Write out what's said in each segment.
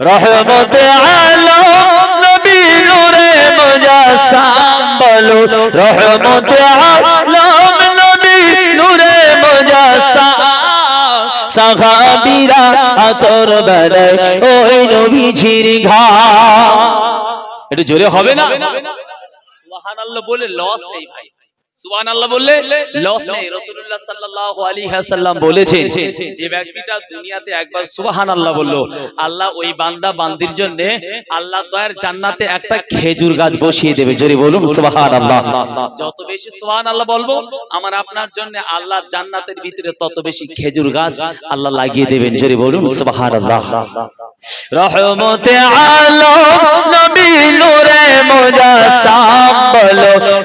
রহমত আলম নবী নূরে মুজাসসাম বলো। রহমত আলম নবী নূরে মুজাসসাম। সাহাবীরা আতর বেলায় ওই নবীজির ঘা। একটু জোরে হবে না? সুবহানাল্লাহ বলে লস নেই ভাই। বলল আল্লাহ আমার আপনার জন্য আল্লাহ জান্নাতের ভিতরে তত বেশি খেজুর গাছ আল্লাহ লাগিয়ে দেবেন। জোরে বলুন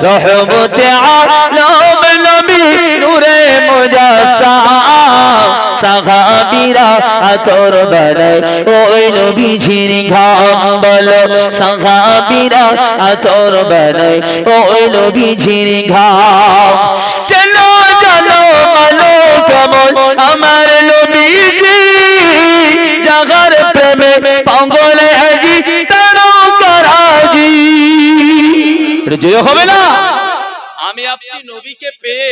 রহমতে আলম নবী নূরে মুজাসসাম, সাহাবীরা আতর বেলায় ওই নবীজির ঘাম বলো সাহাবীরা আতর বেলায় ওই নবীজির ঘাম। চলো চলো বলো কেমন আমার নবীজি জাগার প্রেমে পাগলে আজি তারো করাজি জয় হবে না? আপনি নবীকে পেয়ে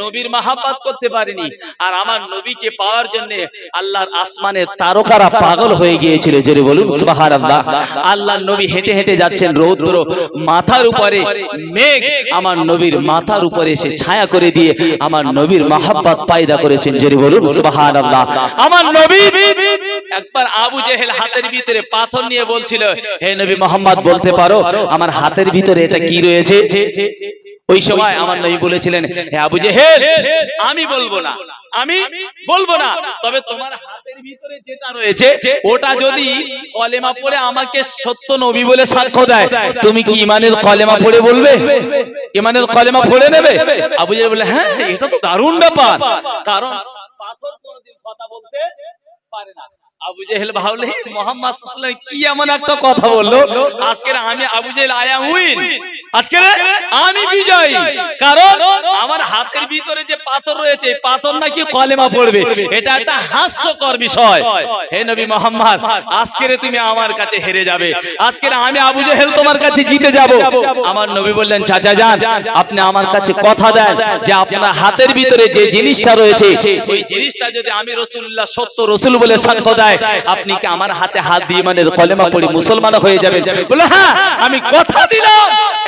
নবীর মাহাব্বত করতে পারিনি। আর আমার নবীকে পাওয়ার জন্য আল্লাহর আসমানে তারকারা পাগল হয়ে গিয়েছিল। জোরে বলুন, সুবহানাল্লাহ। আল্লাহ নবী হেঁটে হেঁটে যাচ্ছেন রৌদ্র মাথার উপরে, মেঘ আমার নবীর মাথার উপরে এসে ছায়া করে দিয়ে আমার নবীর মাহাব্বত পায়দা করেছেন। জোরে বলুন, সুবহানাল্লাহ। আমার নবী একবার আবু জেহেল হাতের ভিতরে পাথর নিয়ে বলছিল, হে নবী মোহাম্মদ, বলতে পারো, আমার হাতের ভিতরে এটা কি রয়েছে? ওই সময় আমার নবী বলেছিলেন হে আবু জেহেল আমি বলব না আমি বলব না। তবে তোমার হাতের ভিতরে যেটা রয়েছে ওটা যদি কলেমা পড়ে আমাকে সত্য নবী বলে সাক্ষ্য দেয়। তুমি কি ইমানের কলেমা পড়ে বলবে? ইমানের কলেমা পড়ে নেবে? আবু জেহেল বলে হ্যাঁ এটা তো দারুণ ব্যাপার। কারণ পাথর কোনোদিন কথা বলতে পারে না। আবু জেহেল ভাবলে, মোহাম্মদ সাল্লাল্লাহু আলাইহি কি এমন একটা কথা বলল? আজকে আমি তুমি আমার কাছে হেরে যাবে। আমি আবু জেহেল তোমার কাছে জিতে যাব। আমার নবী বললেন, চাচা যান, আপনি আমার কাছে কথা দেন যে আপনার হাতের ভিতরে যে জিনিসটা রয়েছে, ওই জিনিসটা যদি আমি রসুল্লাহ, সত্য রসুল বলে সাক্ষ্য দেয় আপনি কি আমার হাতে হাত দিয়ে মানে কলেমা পড়ে মুসলমান হয়ে যাবেন? বলে হ্যাঁ আমি কথা দিলাম।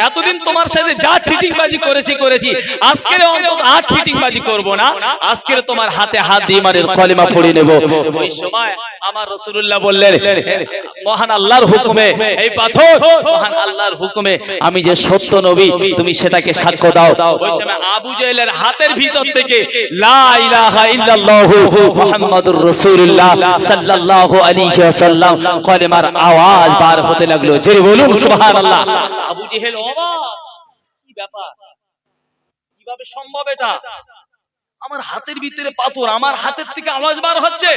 এতদিন তোমার সাথে যা চিটিংবাজি করেছি করেছি। আজকের অন্তত আর চিটিংবাজি করব না। আজকের তোমার হাতে হাত দিয়ে ইমানের কলেমা পড়ে নেব। ওই সময় আমার বললেন মহান আল্লাহর হুকুমে এই পাথর মহান আল্লাহর হুকুমে আমি যে সত্য নবী তুমি সেটাকে সাক্ষ্য দাও। ওই সময় আবু জেহেলের হাতের ভিতর থেকে লা ইলাহা ইল্লাল্লাহু মুহাম্মাদুর রাসূলুল্লাহ সাল্লাল্লাহু আলাইহি ওয়াসাল্লাম। কলেমার আওয়াজ বার হতে লাগল। জোরে বলুন সুবহানাল্লাহ। আবু জেহেল অবাক। কি ব্যাপার? কীভাবে সম্ভব এটা? আমার হাতের ভিতরে পাথর আমার হাতের থেকে আওয়াজ বার হচ্ছে।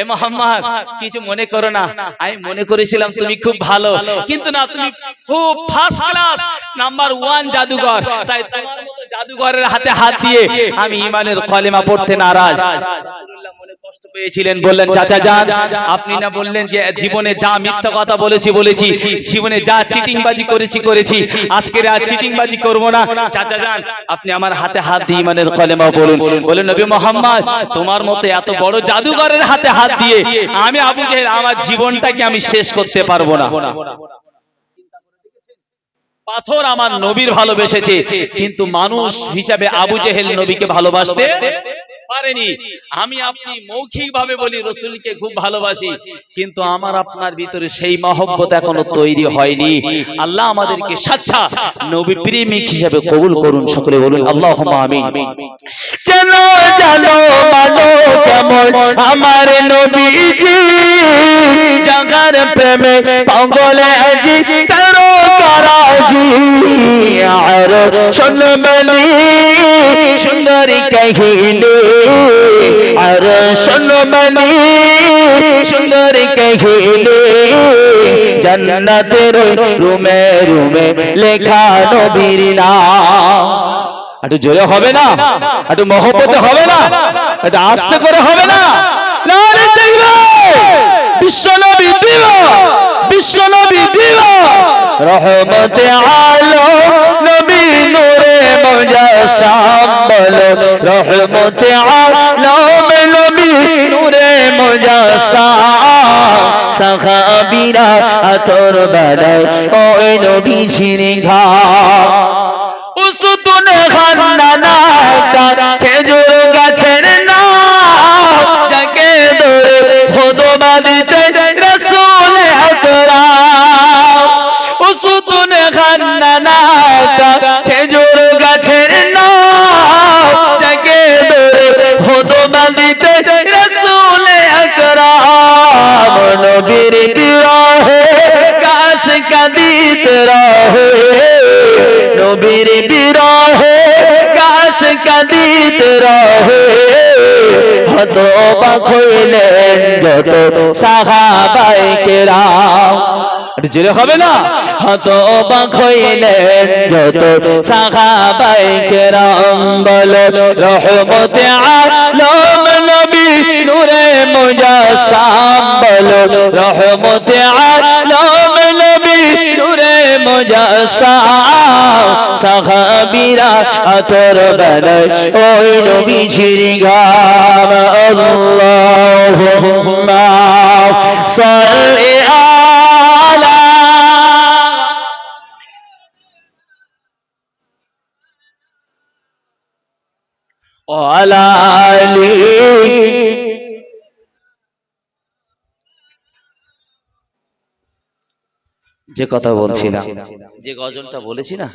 এ মোহাম্মদ কিছু মনে করো না। আমি মনে করেছিলাম তুমি খুব ভালো। কিন্তু না তুমি খুব ফার্স্ট ক্লাস নাম্বার ওয়ান জাদুঘর। তাই তোমার মতো জাদুঘরের হাতে হাত দিয়ে আমি ইমানের কলেমা পড়তে নারাজ। পেয়েছিলেন বললেন চাচা যান। আপনি না বললেন যে জীবনে যা মিথ্যা কথা বলেছি বলেছি জীবনে যা চিটিংবাজি করেছি করেছি আজকে আর চিটিংবাজি করব না। চাচা যান আপনি আমার হাতে হাত দিয়ে ইমানের কলেমা বলুন বলেন নবী মোহাম্মদ তোমার মতো এত বড় জাদুঘরের হাতে হাত দিয়ে আমি আবু জেহেল আমার জীবনটাকে আমি শেষ করতে পারব না। পাথর আমার নবীর ভালোবেসেছে কিন্তু মানুষ হিসাবে আবু জেহেল নবীকে ভালোবাসতে পারেনি। আমি আপনি মৌখিক ভাবে বলি, রসুলকে খুব ভালোবাসি, কিন্তু আমার আপনার ভিতরে সেই মহব্বত এখনও তৈরি হয়নি। আল্লাহ আমাদেরকে সাচ্ছা নবী প্রেমিক হিসেবে কবুল করুন, সকলে বলুন আল্লাহ কেমন আমার নবীজি, জাগার প্রেমে পাগলে সুন্দরী কহিলে আর শুনবনি সুন্দর কহিলে জন্নাতের রুমে রুমে লেখা নবীর নাম। একটু জোরে হবে না? একটু মহব্বতে হবে না? একটু আস্তে করে হবে না? বিশ্বনবী দিব বিশ্বনবী দিব। রহমত আলো, নবী নূরে মুজাসাম বলো। রহমত আলো, নবী নূরে মুজাসাম সাহাবীরা আতর বাদায় ওই নবী ঝিরে ঘা উসুতুনে খান্না না খেজুর গাছের না যাকে ধরে হদবাদে খান্নানা খেজুর গাছের নাম যাকে ধরে খোদবা দিতে রসুল আকরাম, নবীর বিরহে, কাশ কাদিত রহে। নবীর বিরহে, কাশ কাদিত রহে। হত অবাক হইলেন যত সাহাবাই কেরাম। একটু জোরে হবে না? হত অবাক হইলেন যত সাহাবাই কেরাম বলো, রহমতে আলম নবী নূরে মুজাসসাম বলো, রহমতে আলম নবী নূরে মুজাসসাম সাহাবীরা আতর বানায়, ওই নবী আল্লাহুম্মা যে কথা বলছিলাম। যে গজলটা বলেছি না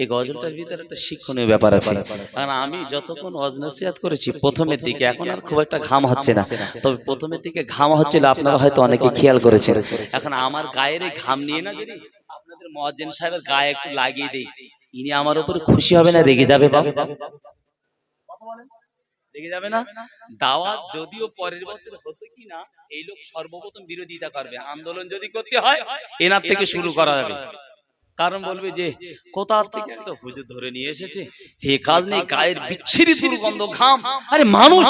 এই গজলটার ভিতরে একটা শিক্ষণীয় ব্যাপার আছে। কারণ আমি যতক্ষণ অজনসিয়াত করেছি প্রথমের দিকে এখন আর খুব একটা ঘাম হচ্ছে না। তবে প্রথমের দিকে ঘাম হচ্ছিল আপনারা হয়তো অনেকে খেয়াল করেছেন। এখন আমার গায়ের এই ঘাম নিয়ে না যদি আপনাদের মহাজেন সাহেবের গায়ে একটু লাগিয়ে দিই ইনি আমার উপরে খুশি হবে না রেগে যাবে বাবা? রেগে যাবে না? দাওয়াত যদিও পরের বছর হতো কি না এই লোক সর্বপ্রথম বিরোধিতা করবে। আন্দোলন যদি করতে হয় এনার থেকে শুরু করা যাবে। কারণ বলবে যে কোথা থেকে একটা হুজুর ধরে নিয়ে এসেছে? হে কাজ নেই গায়ের বিচ্ছিরি দুর্গন্ধ ঘাম আরে মানুষ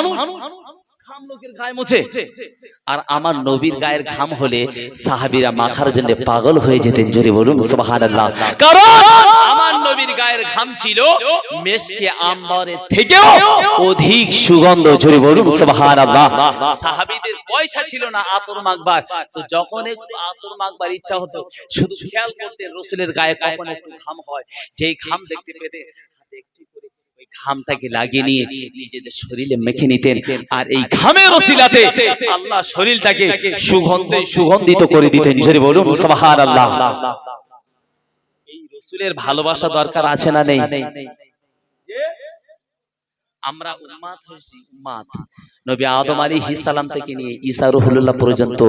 ঘাম লোকের গায়ে মোছে। আর আমার নবীর গায়ের ঘাম হলে সাহাবীরা মাখার জন্য পাগল হয়ে যেতেন। জোরে বলুন সুবহানাল্লাহ। কারণ নবীর গায়ের ঘাম ছিল, মেশকে আম্বরের থেকেও অধিক সুগন্ধ জোরে বলুন সুবহানাল্লাহ। সাহাবীদের পয়সা ছিল না আতর মাখবার। তো যখন আতর মাখবার ইচ্ছা হতো, শুধু খেয়াল করতে রসুলের গায়ে কখন একটু ঘাম হয়, যেই ঘাম দেখতে পেতে ঘামটাকে লাগিয়ে নিয়ে নিজেদের শরীরে মেখে নিতেন। আর এই ঘামের রসিলাতে আল্লাহ শরীরটাকে সুগন্ধে সুগন্ধিত করে দিতেন জোরে বলুন সুবহানাল্লাহ। রসুলের ভালোবাসা দরকার আছে না নেই? আমরা উম্মাত হয়েছি উম্মাত নবী আদম আলাইহিস সালাম থেকে নিয়ে ঈসা রুহুল্লাহ পর্যন্ত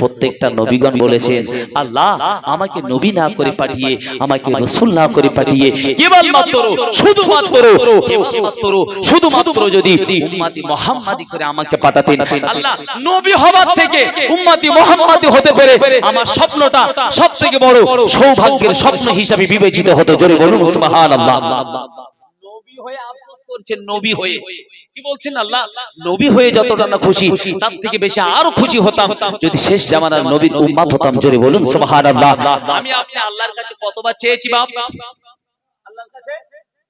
প্রত্যেকটা নবীগণ বলেছেন আল্লাহ আমাকে নবী না করে পাঠিয়ে আমাকে রাসূল না করে পাঠিয়ে কেবলমাত্র শুধুমাত্র কেবলমাত্র শুধুমাত্র যদি উম্মতি মুহাম্মাদি করে আমাকে পাঠাতেন আল্লাহ নবী হবার থেকে উম্মতি মুহাম্মাদি হতে পেরে আমার স্বপ্নটা সবথেকে বড় সৌভাগ্যের স্বপ্ন হিসাবে বিবেচিত হতো। জোরে বলুন সুবহানাল্লাহ। হয়ে আফসোস করছেন নবী হয়ে। কি বলছেন আল্লাহ? নবী হয়ে যতটা না খুশি তার থেকে বেশি আরও খুশি হতাম। যদি শেষ জামানার নবীর উম্মত হতাম জোরে বলুন সুবহানাল্লাহ। আমি আপনি আল্লাহর কাছে কতবার চেয়েছি বাপ।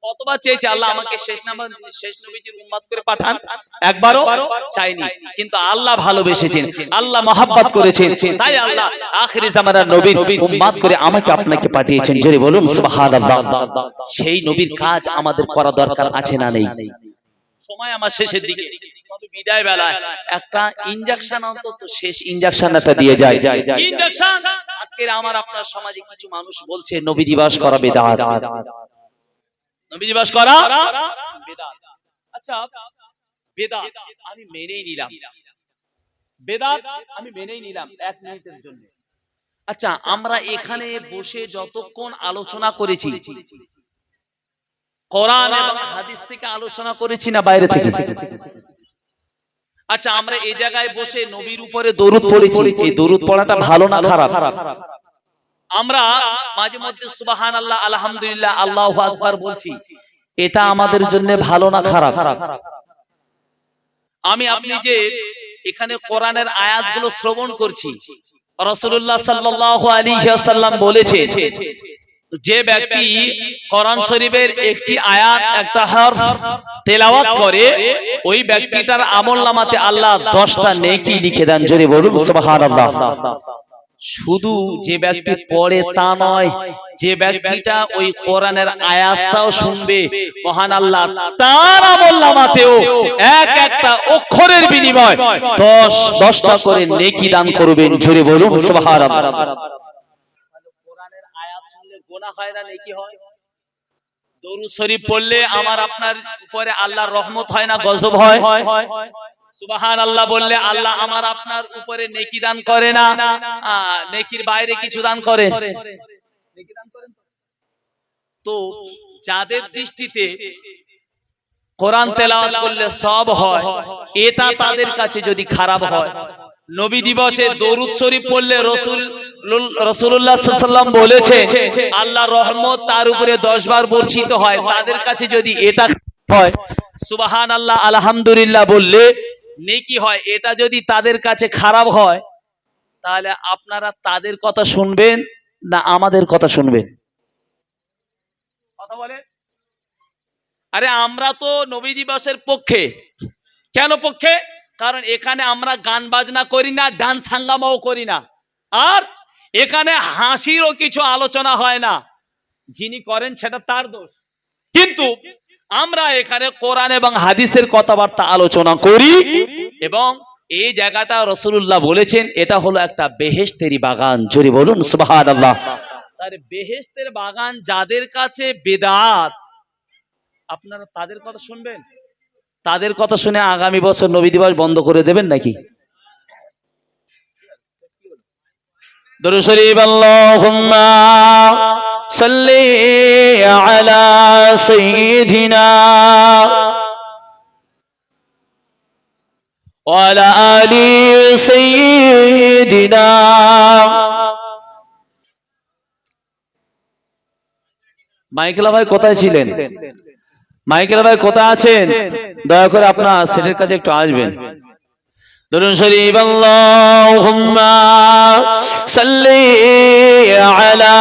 কতবার চেয়েছি আল্লাহ আমাকে শেষ নাম্বার শেষ নবীজির উম্মত করে পাঠান। একবারও চাইনি। কিন্তু আল্লাহ ভালোবেসেছেন। আল্লাহ মহাব্বত করেছেন। তাই আল্লাহ আখেরি জামানার নবীর উম্মত করে আমাকে আপনাকে পাঠিয়েছেন। জোরে বলুন সুবহানাল্লাহ। সেই নবীর কাজ আমাদের করা দরকার আছে না নেই। সময় আমার শেষের দিকে। তবে বিদায় বেলায় একটা ইনজেকশন অন্তত শেষ ইনজেকশনটা দিয়ে যায়। কি ইনজেকশন আজকের আমার আপনার সমাজে কিছু মানুষ বলছে নবী দিবস করা বেদাত। নবী দিবস করা বেদাত। আচ্ছা বেদাত আমি মেনেই নিলাম। বেদাত আমি মেনেই নিলাম এক মিনিটের জন্য। আচ্ছা আমরা এখানে বসে যতক্ষণ আলোচনা করেছি। কোরআন এবং হাদিস থেকে আলোচনা করেছি না বাইরে থেকে? আচ্ছা আমরা এই জায়গায় বসে নবীর উপরে দরুদ পড়েছি। এই দরুদ পড়াটা ভালো না খারাপ। আমরা মাঝে মধ্যে সুবাহান আল্লাহ আলহামদুলিল্লাহ, আল্লাহ আকবার বলছি। এটা আমাদের জন্য ভালো না খারাপ? আমি, আপনি যে এখানে কোরআনের আয়াতগুলো শ্রবণ করছি রসুল্লাহ ওয়াসাল্লাম বলেছে, যে ব্যক্তি কোরআন শরীফের একটি আয়াত, একটা তেলাওয়াত করে, ওই ব্যক্তিটার আমল নামাতে আল্লাহ দশটা নেকি লিখে দেন। জোরে বলুন শুধু যে ব্যক্তি পড়ে তা নয় যে ব্যক্তিটা ওই কোরআনের আয়াতটাও শুনবে। মহান আল্লাহ তার আমল নামাতেও এক একটা অক্ষরের বিনিময় দশ দশটা করে নেকি দান করবেন জোরে বলুন সুবহানাল্লাহ। কোরআনের আয়াত শুনলে গোনা হয় না নেকি হয়? দরুদ শরীফ পড়লে আমার আপনার উপরে আল্লাহর রহমত হয় না গজব হয়। সুবাহান আল্লাহ বললে আল্লাহ আমার আপনার উপরে নেকি দান করে না নেকির বাইরে কিছু দান করে? তো যাদের দৃষ্টিতে কোরআন তেলাওয়াত করলে সব হয়, এটা তাদের কাছে যদি খারাপ হয়, নবী দিবসে দরুদ শরীফ পড়লে রসুল রসুল্লাহ সাল্লাম বলেছে আল্লাহ রহমত তার উপরে দশ বার বর্ষিত হয় তাদের কাছে যদি এটা হয় সুবাহান আল্লাহ আলহামদুলিল্লাহ বললে নেকি হয়, এটা যদি তাদের কাছে খারাপ হয়, তাহলে আপনারা তাদের কথা শুনবেন না আমাদের কথা শুনবেন? কথা বলে আরে আমরা তো নবী দিবসের পক্ষে। কেন পক্ষে? কারণ এখানে আমরা গান বাজনা করি না, ডান্স হাঙ্গামাও করি না। আর এখানে হাসিরও কিছু আলোচনা হয় না। যিনি করেন সেটা তার দোষ। কিন্তু আমরা এখানে কোরআন এবং হাদিসের কথাবার্তা আলোচনা করি এবং এই জায়গাটা রসুল্লাহ বলেছেন, এটা হলো একটা বেহেশতেরি বাগান। জোরে বলুন সুবাহান আল্লাহ তার বেহেশতের বাগান যাদের কাছে বেদাত, আপনারা তাদের কথা শুনবেন? তাদের কথা শুনে আগামী বছর নবী দিবস বন্ধ করে দেবেন নাকি? দরুদ শরীফ আল্লাহুম্মা সাল্লি আলা সাইয়্যিদিনা وعلى آل سيدنا মাইকেলা ভাই কোথায় ছিলেন মাইকেলা ভাই কোথায় আছেন দয়া করে আপনার সেটের কাছে একটু আসবেন দরুন শরীফ আল্লাহুম্মা সাল্লি আলা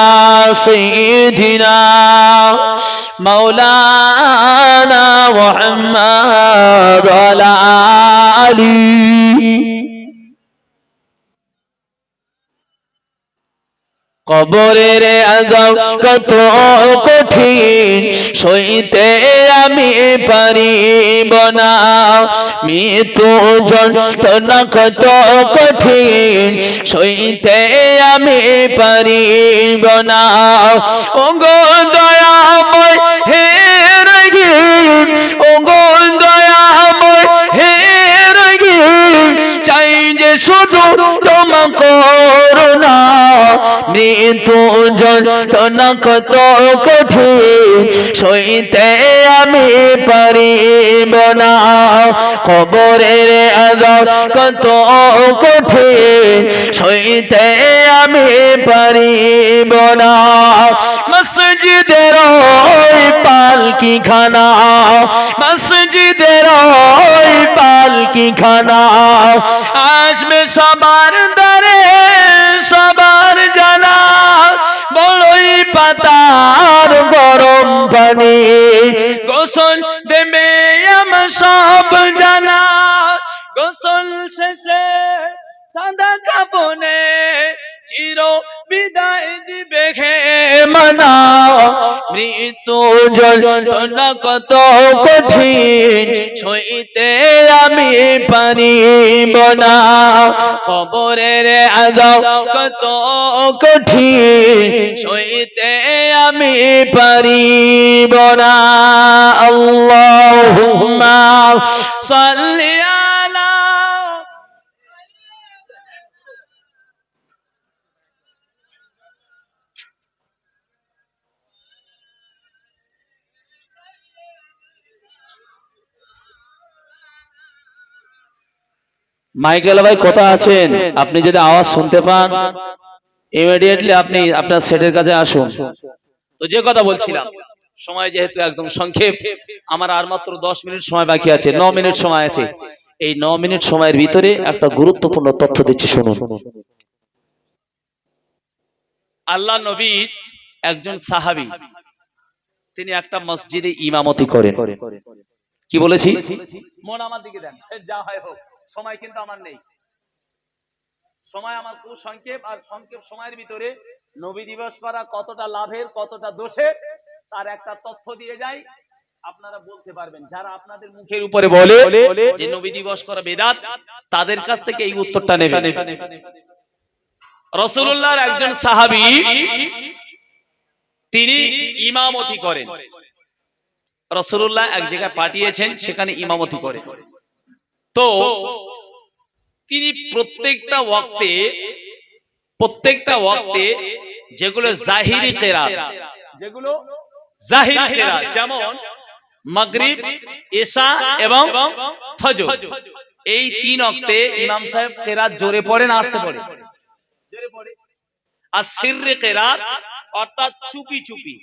সাইয়্যিদিনা মাওলানা মুহাম্মদ আলা আলি কবরের আগাম কত কঠিন, সইতে আমি পারিব না। মৃত্যু যন্ত্রণা কত কঠিন, সইতে আমি পারিব না। ও গো দয়াময়, হে রহিম ও গো দয়াময়, হে রহিম চাই যে শুধু করুণা মৃত্যু যন্ত্রণা কত কঠিন সইতে আমি পারিব না। খবরের আদাব কত সইতে আমি পারিব না। মসজিদের পালকি খানা মসজিদের পালকি খানা আসবে সবার পাতার গরম পানি। গোসল দেবে আমার সব জানা। গোসল শেষে সাদা কাপনে চির বিদায় দিবে হে মানা মৃত্যু যন্ত্রণা কত কঠিন, সইতে আমি পারিব না কবরের আদাব কত কঠিন, সইতে আমি পারিব না আল্লাহুম্মা সাল্লি আলা মাইকেল ভাই কোথা আছেন? আপনি যদি আওয়াজ শুনতে পান ইমিডিয়েটলি আপনি আপনার সেটের কাছে আসুন। তো যে কথা বলছিলাম সময় যেহেতু একদম সংক্ষেপ আমার আর মাত্র দশ মিনিট সময় বাকি আছে ন মিনিট সময় আছে। এই ন মিনিট সময়ের ভিতরে একটা গুরুত্বপূর্ণ তথ্য দিচ্ছি শুনুন। আল্লাহ নবীর একজন সাহাবী। তিনি একটা মসজিদে ইমামতি করেন। কি বলেছি। মন আমার দিকে দেন যা হয় হোক। সময় কিন্তু আমার নেই। সময় আমার খুব সংক্ষেপ, আর সংক্ষেপ সময়ের ভিতরে নবী দিবস করা কতটা লাভের, কতটা দোষের, তার একটা তথ্য দিয়ে যাই। আপনারা বলতে পারবেন, যারা আপনাদের মুখের উপরে বলে যে নবী দিবস করা বেদাত, তাদের কাছ থেকে এই উত্তরটা নেবে। একজন সাহাবী, তিনি ইমামতি করেন। রসুল্লাহ এক জায়গায় পাঠিয়েছেন, সেখানে ইমামতি করে। তো তিনি প্রত্যেকটা ওয়াক্তে প্রত্যেকটা ওয়াক্তে যেগুলো জাহিরি কেরাত যেগুলো জাহিরি কেরাত যেমন মাগরিব এশা এবং ফজর। এই তিন অক্তে ইমাম সাহেব কেরাত জোরে পড়ে না আসতে পড়ে। আর সিররে কেরাত অর্থাৎ চুপি চুপি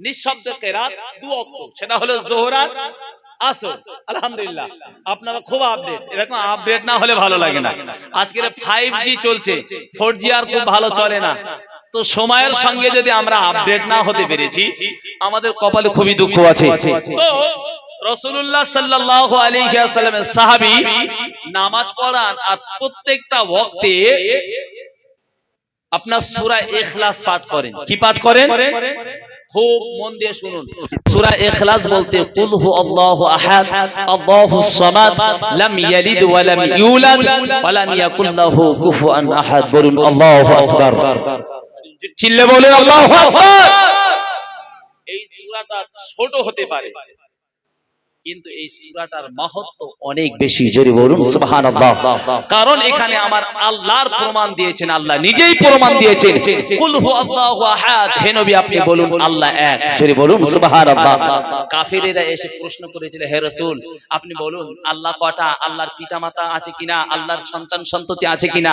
নিঃশব্দ কেরাত দু অক্ত সেটা হলো জোহরার আসর আলহামদুলিল্লাহ। আপনারা খুব আপডেট এরকম আপডেট না হলে ভালো লাগে না। ফাইভ জি চলছে। ফোর জি আর খুব ভালো চলে না। তো সময়ের সঙ্গে যদি আমরা আপডেট না হতে পেরেছি আমাদের কপালে খুবই দুঃখ আছে। তো রসুল্লাহ সাল্লাহ আলাইসাল্লামের সাহাবি নামাজ পড়ান আর প্রত্যেকটা ওয়াক্তে আপনার সূরা ইখলাস পাঠ করেন। কি পাঠ করেন? খুব মন দিয়ে শুনুন। সূরা ইখলাস বলতে কুল হু আল্লাহু আহাদ আল্লাহুস সামাদ লাম ইয়ালিদ ওয়া লাম ইউলাদ ওয়া লাম ইয়াকুল লাহু কুফুয়ান আহাদ। বলুন আল্লাহু আকবার। চিল্লে বলে আল্লাহু আকবার! এই সূরাটা ছোট হতে পারে। কিন্তু এই সূরাটার মাহাত্ম অনেক বেশি। জোরে বলুন সুবহানাল্লাহ। কারণ এখানে আমার আল্লাহর প্রমাণ দিয়েছেন আল্লাহ নিজেই প্রমাণ দিয়েছেন। কুল হু আল্লাহু আহাদ। হে নবী আপনি বলুন আল্লাহ এক। জোরে বলুন সুবহানাল্লাহ। কাফিরেরা এসে প্রশ্ন করেছিল হে রাসূল আপনি বলুন আল্লাহ কটা আল্লাহর পিতামাতা আছে কিনা? আল্লাহর সন্তান সন্ততি আছে কিনা?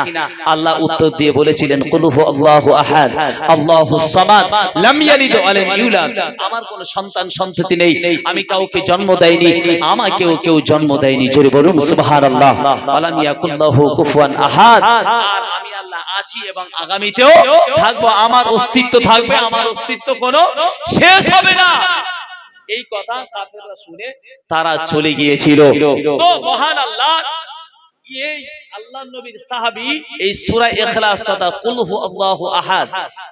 আল্লাহ উত্তর দিয়ে বলেছিলেন কুল হু আল্লাহু আহাদ। আল্লাহুস সামাদ লাম ইয়ালিদ ওয়া লাম ইউলাদ। আমার কোনো সন্তান সন্ততি নেই। আমি কাউকে জন্ম দেইনি আমাকেও কেউ জন্ম দেয়নি। জোরে বলুন সুবহানাল্লাহ। আলাম ইয়াকুল্লাহু কুফুয়ান আহাদ। আর আমি আল্লাহ আছি এবং আগামীতেও থাকব। আমার অস্তিত্ব থাকবে আমার অস্তিত্ব কোনো শেষ হবে না। এই কথা কাফেররা শুনে তারা চলে গিয়েছিল। তো মহান আল্লাহ এই আল্লাহ নবীর সাহাবী এই সূরা ইখলাস তথা কুল হু আল্লাহু আহাদ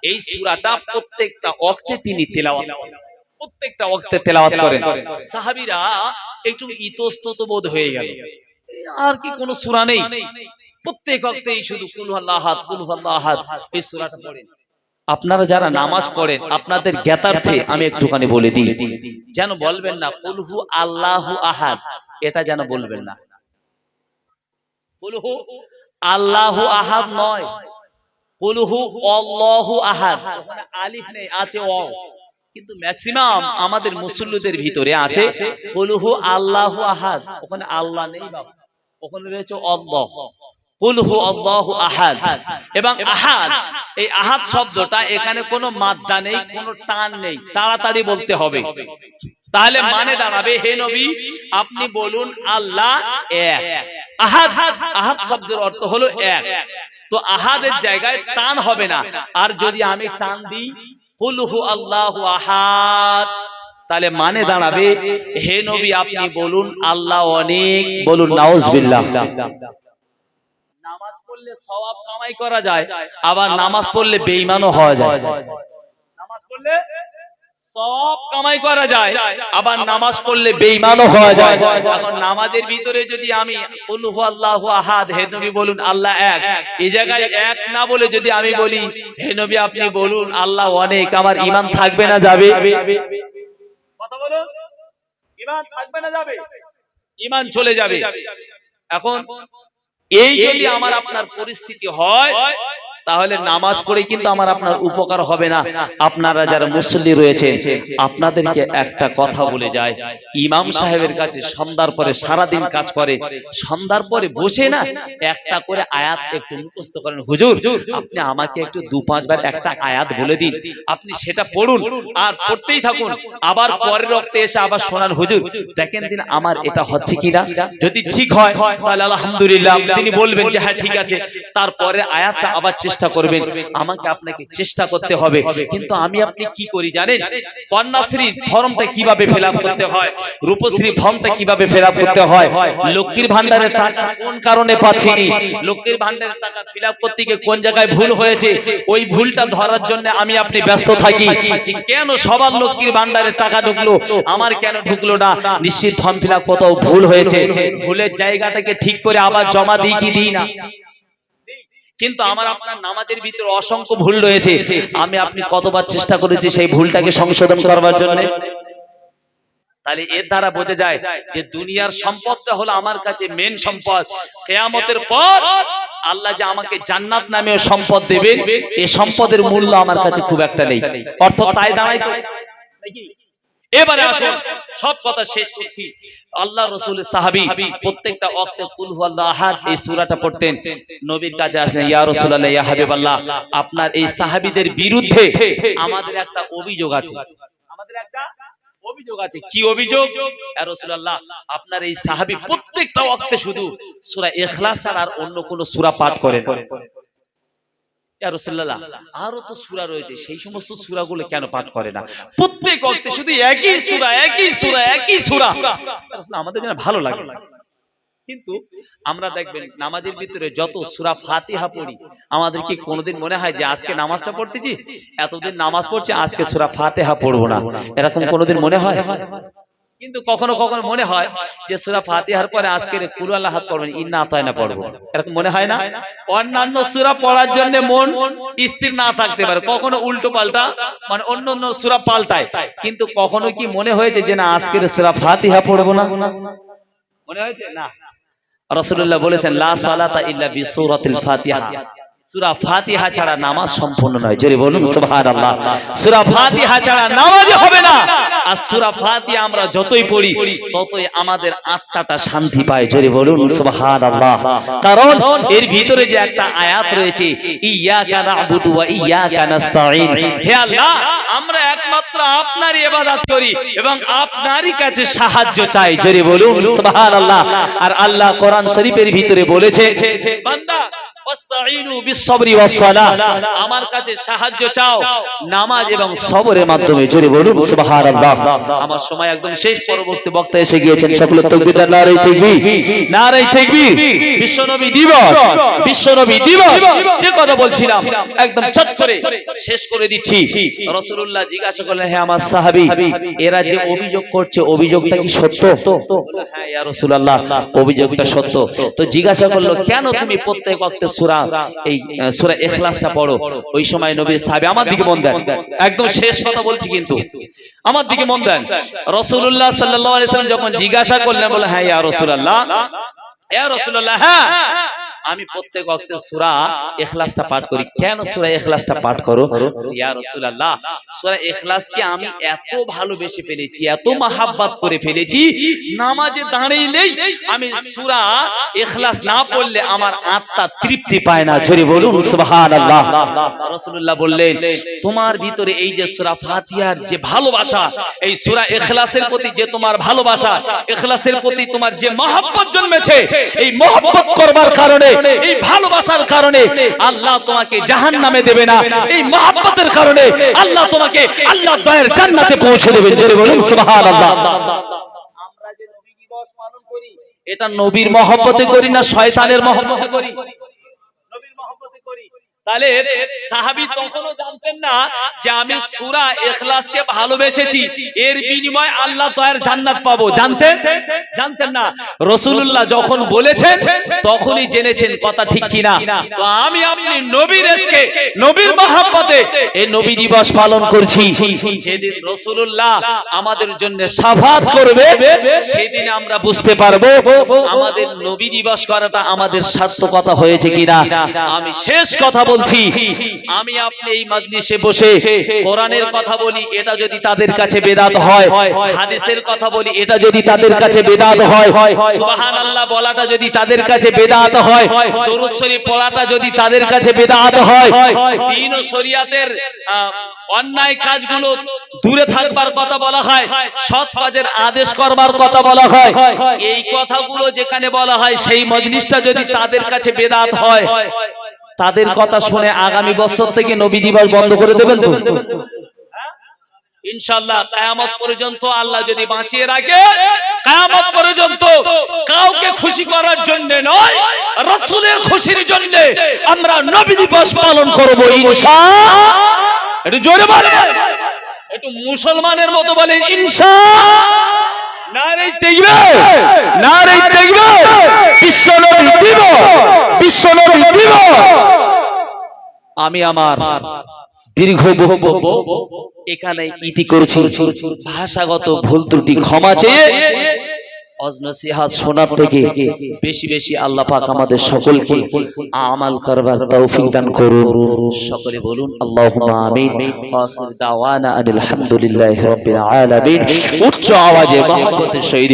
এই সূরাটা প্রত্যেকটা ওয়াক্তে তিনি তেলাওয়াত করেন। প্রত্যেকটা ওয়াক্তে তেলাওয়াত করেন। সাহাবীরা একটু ইতস্তত বোধ হয়ে গেল। আর কি কোনো সূরা নেই? প্রত্যেক ওয়াক্তেই শুধু কুল আল্লাহ আহাদ কুল আল্লাহ আহাদ এই সূরাটা পড়েন। আপনারা যারা নামাজ পড়েন আপনাদের জ্ঞাতার্থে আমি একটুখানি বলে দিই। যেন বলবেন না কুলহু আল্লাহু আহাদ এটা যেন বলবেন না। কুলহু আল্লাহু আহাদ নয় কুলহু আল্লাহু আহাদ। আলিফ নেই আছে অ কিন্তু ম্যাক্সিমাম আমাদের মুসল্লিদের ভিতরে আছে আল্লাহু আহাদ। ওখানে আল্লাহ নেই বাবা ওখানে রয়েছে আল্লাহ। কুলহু আহাদ। এবং আহাদ, এই আহাদ শব্দটা এখানে কোনো মাদ্দা নেই, কোনো টান নেই, তাড়াতাড়ি বলতে হবে। তাহলে মানে দাঁড়াবে, হে নবী, আপনি বলুন আল্লাহ এক। আহাদ আহাদ শব্দের অর্থ হলো এক। তো আহাদের জায়গায় টান হবে না। আর যদি আমি টান দিই কুলহু আল্লাহ আহাদ। তাহলে মানে দাঁড়াবে, হে নবী আপনি বলুন, আল্লাহ অনেক, বলুন নাউজুবিল্লাহ। নামাজ পড়লে সওয়াব কামাই করা যায়, আবার নামাজ পড়লে বেঈমানও হওয়া যায়। নামাজ পড়লে সওয়াব কামাই করা যায় আবার নামাজ পড়লে বেঈমানও হওয়া যায়। এখন নামাজের ভিতরে যদি আমি কুল আল্লাহু আহাদ হে নবী বলুন আল্লাহ এক। এই জায়গায় এক না বলে যদি আমি বলি হে নবী আপনি বলুন আল্লাহ অনেক আমার ঈমান থাকবে না যাবে। কথা বলুন। ঈমান থাকবে না যাবে। ঈমান চলে যাবে। এখন এই যদি আমার আপনার পরিস্থিতি হয় তাহলে নামাজ পড়ে কিন্তু আমার আপনার উপকার হবে না। আপনারা যারা মুসল্লি রয়েছেন আপনাদেরকে একটা কথা বলে যায় ইমাম সাহেবের কাছে সন্ধ্যার পরে সারাদিন কাজ করে। সন্ধ্যার পরে বসে না একটা করে আয়াত একটু মুখস্থ করেন। হুজুর আপনি আমাকে একটু দু পাঁচবার একটা আয়াত বলে দিন। আপনি সেটা পড়ুন আর পড়তেই থাকুন। আবার পরের রক্তে এসে আবার শোনান হুজুর। দেখেন দিন আমার এটা হচ্ছে কিনা? যদি ঠিক হয় তাহলে আলহামদুলিল্লাহ তিনি বলবেন যে হ্যাঁ ঠিক আছে তারপরে আয়াতটা আবার চেষ্টা চেষ্টা করবেন আমাকে আপনাকে চেষ্টা করতে হবে। কিন্তু আমি আপনি কি করি জানেন? কন্যাশ্রী ফর্মটা কীভাবে ফিল করতে হয়? রূপশ্রী ফর্মটা কীভাবে ফিল করতে হয়? লক্ষ্মীর ভান্ডারের টাকা কোন কারণে পাচ্ছিনি লক্ষ্মীর ভান্ডারের টাকা ফিল করতে গিয়ে কোন জায়গায় ভুল হয়েছে? ওই ভুলটা ধরার জন্য আমি আপনি ব্যস্ত থাকি। কেন সবার লক্ষ্মীর ভান্ডারের টাকা ঢুকলো? আমার কেন ঢুকলো না? নিশ্চিত ফর্ম ফিল আপ কোথাও ভুল হয়েছে। ভুলের জায়গাটাকে ঠিক করে আবার জমা দিই কি দিই না? কিন্তু আমার আপনার নামাজের ভিতরে অসংখ্য ভুল রয়েছে। আমি আপনি কতবার চেষ্টা করেছি সেই ভুলটাকে সংশোধন করবার জন্য। তাহলে এর দ্বারা বোঝা যায় যে দুনিয়ার সম্পদটা হলো আমার কাছে মেন সম্পদ। কেয়ামতের পর আল্লাহ যে আমাকে জান্নাত নামে সম্পদ দেবেন এই সম্পদের মূল্য আমার কাছে খুব একটা নেই। অর্থ তাই দাঁড়াই তো নাকি? এবারে আসুন সব কথা শেষ করছি। আল্লাহ রসুলের সাহাবি প্রত্যেকটা অক্তে কুল আহাদ এই সূরাটা পড়তেন। নবীর কাছে আসলেন ইয়া রাসূলুল্লাহ ইয়া হাবিবাল্লাহ আপনার এই সাহাবীদের বিরুদ্ধে আমাদের একটা অভিযোগ আছে। আমাদের একটা অভিযোগ আছে। কি অভিযোগ? রাসূলুল্লাহ আপনার এই সাহাবী প্রত্যেকটা ওয়াক্তে শুধু সূরা ইখলাস ছাড়া আর অন্য কোনো সূরা পাঠ করেন ইয়া রাসূলুল্লাহ আরও তো সূরা রয়েছে। সেই সমস্ত সূরাগুলো কেন পাঠ করে না? প্রত্যেক করতে শুধু একই সুরা একই সুরা একই সুরা। আমাদের যেন ভালো লাগে। কিন্তু আমরা দেখবেন নামাজের ভিতরে যত সুরা ফাতিহা পড়ি আমাদের কি কোনোদিন মনে হয় যে আজকে নামাজটা পড়তেছি? এতদিন নামাজ পড়ছে আজকে সুরা ফাতেহা পড়ব না। এরকম কোনোদিন মনে হয়? কিন্তু কখনো কখনো মনে হয় যে সূরা ফাতিহার পরে আজকের কুল আল্লাহ পড়বেন ইন্না আতায়না পড়ব। এরকম মনে হয় না? অন্যান্য সূরা পড়ার জন্য মন স্থির না থাকতে পারে। কখনো উল্টো পাল্টা মানে অন্য অন্য সূরা পাল্টায়। কিন্তু কখনো কি মনে হয়েছে যে না আজকের সূরা ফাতিহা পড়ব না? মনে হয়েছে? না। রাসূলুল্লাহ বলেছেন লা সালাতা ইল্লা বিসূরাতিল ফাতিহা। সূরা ফাতিহা ছাড়া নামাজ সম্পূর্ণ নয়। জোরে বলুন সুবহানাল্লাহ। সূরা ফাতিহা ছাড়া নামাজ হবে না। আর সূরা ফাতিহা আমরা যতই পড়ি ততই আমাদের আত্মাটা শান্তি পায়। জোরে বলুন সুবহানাল্লাহ। কারণ এর ভিতরে যে একটা আয়াত রয়েছে ইয়াকা না'বুদু ওয়া ইয়াকা নাস্তাঈন। হে আল্লাহ আমরা একমাত্র আপনারই ইবাদত করি এবং আপনারই কাছে সাহায্য চাই। জোরে বলুন সুবহানাল্লাহ। আর আল্লাহ কোরআন শরীফের ভিতরে বলেছে বান্দা আমার কাছে সাহায্য চাও। নামাজ এবং সবরের মাধ্যমে জোরে বলুন সুবহানাল্লাহ। আমার সময় একদম শেষ। পরবর্তী বক্তা এসে গিয়েছেন সকলে তাকবীর নারাই তাকবীর। নারাই তাকবীর। বিশ্বনবী দিবস। বিশ্বনবী দিবস। যে কথা বলছিলাম একদম চচ্চরে শেষ করে দিচ্ছি। রাসূলুল্লাহ জিজ্ঞাসা করলেন হে আমার সাহাবী এরা যে অভিযোগ করছে অভিযোগটা কি সত্য? হ্যাঁ ইয়া রাসূলুল্লাহ অভিযোগটা সত্য। তো জিজ্ঞাসা করল কেন তুমি প্রত্যেক ওয়াক্তে সূরা এই সুরা এখলাসটা ইখলাসটা পড়ো। ওই সময় নবীর সাহেব আমার দিকে মন দেন। একদম শেষ কথা বলছি কিন্তু। আমার দিকে মন দেন। রাসূলুল্লাহ সাল্লাল্লাহু আলাইহি সাল্লাম যখন জিজ্ঞাসা করলেন বলে হ্যাঁ ইয়া রসুল্লাহ ইয়া রাসূলুল্লাহ হ্যাঁ। আমি প্রত্যেক ওয়াক্তে সূরা ইখলাসটা পাঠ করি। কেন সূরা ইখলাসটা পাঠ করো? ইয়া রাসূলুল্লাহ। সূরা ইখলাসকে আমি এত ভালোবেসে ফেলেছি এত মহাব্বত করে ফেলেছি নামাজে দাঁড়াইলেই আমি সূরা ইখলাস না পড়লে আমার আত্মা তৃপ্তি পায় না। জোরে বলুন সুবহানাল্লাহ। রাসূলুল্লাহ বললেন তোমার ভিতরে এই যে সূরা ফাতিহার যে ভালোবাসা এই সুরা এখলাসের প্রতি যে তোমার ভালোবাসা এখলাসের প্রতি তোমার যে মহব্বত জন্মেছে এই মহব্বত করবার কারণে এই ভালোবাসার কারণে আল্লাহ তোমাকে জাহান নামে দেবে না। এই মহাব্বতের কারণে আল্লাহ তোমাকে আল্লাহ দয়ের জান্নাতে পৌঁছে দেবেন জোরে বলুন, সুবহানাল্লাহ। আমরা যে নবী দিবস পালন করি, এটা নবীর মহব্বতে করি না, শয়তানের মহব্বতে করি। তাহলে সাহাবী তখনও জানতেন না যে আমি সূরা ইখলাসকে ভালোবেসেছি। এর বিনিময়ে আল্লাহ দয়ার জান্নাত পাবো। জানতেন? জানতেন না। রাসূলুল্লাহ যখন বলেছেন, তখনই জেনেছেন কথা ঠিক কিনা। তো আমি আপনি নবীর এসকে, নবীর মহব্বতে এই নবী দিবস পালন করছি। যেদিন রাসূলুল্লাহ আমাদের জন্য সাফাত করবে, সেদিন আমরা বুঝতে পারব আমাদের নবী দিবস করাটা আমাদের সার্থকতা হয়েছে কিনা। আমি শেষ কথা বলছি, আমি আপনি এই মাজলিসে বসে কোরআনের কথা বলি, এটা যদি তাদের কাছে বেদাত হয়, হাদিসের কথা বলি, এটা যদি তাদের কাছে বেদাত হয়, সুবহানাল্লাহ বলাটা যদি তাদের কাছে বেদাত হয়, দরুদ শরীফ পড়াটা যদি তাদের কাছে বেদাত হয় দ্বীন ও শরিয়াতের অন্যায় কাজগুলো দূরে থাকবার কথা বলা হয়, সৎ কাজের আদেশ করবার কথা বলা হয়, এই কথাগুলো যেখানে বলা হয়, সেই মজলিসটা যদি তাদের কাছে বেদাত হয় তাদের কথা শুনে আগামী বছর থেকে নবী দিবস বন্ধ করে দেবেন তো? ইনশাল্লাহ কায়ামত পর্যন্ত আল্লাহ যদি বাঁচিয়ে রাখে কায়ামত পর্যন্ত কাউকে খুশি করার জন্য নয় রসুলের খুশির জন্য আমরা নবী দিবস পালন করব একটু জোরে বলে একটু মুসলমানের মতো বলে ইনশা নারে দেখবে নারে দেখবে বিশ্ব নবী দিব বিশ্ব আমি আমার দীর্ঘ এখানে ইতি করছি। ভাষাগত ভুল ত্রুটি ক্ষমা চেয়ে অজনসিহাত শোনার থেকে বেশি বেশি আল্লাহ পাক আমাদের সকলকে আমাল করবার তৌফিক দান করুন। সকলে বলুন আল্লাহুম্মা আমিন। আখির দাওয়ানা আনিল রাব্বিল আলামিন। উচ্চ আওয়াজে মহব্বতের সহিত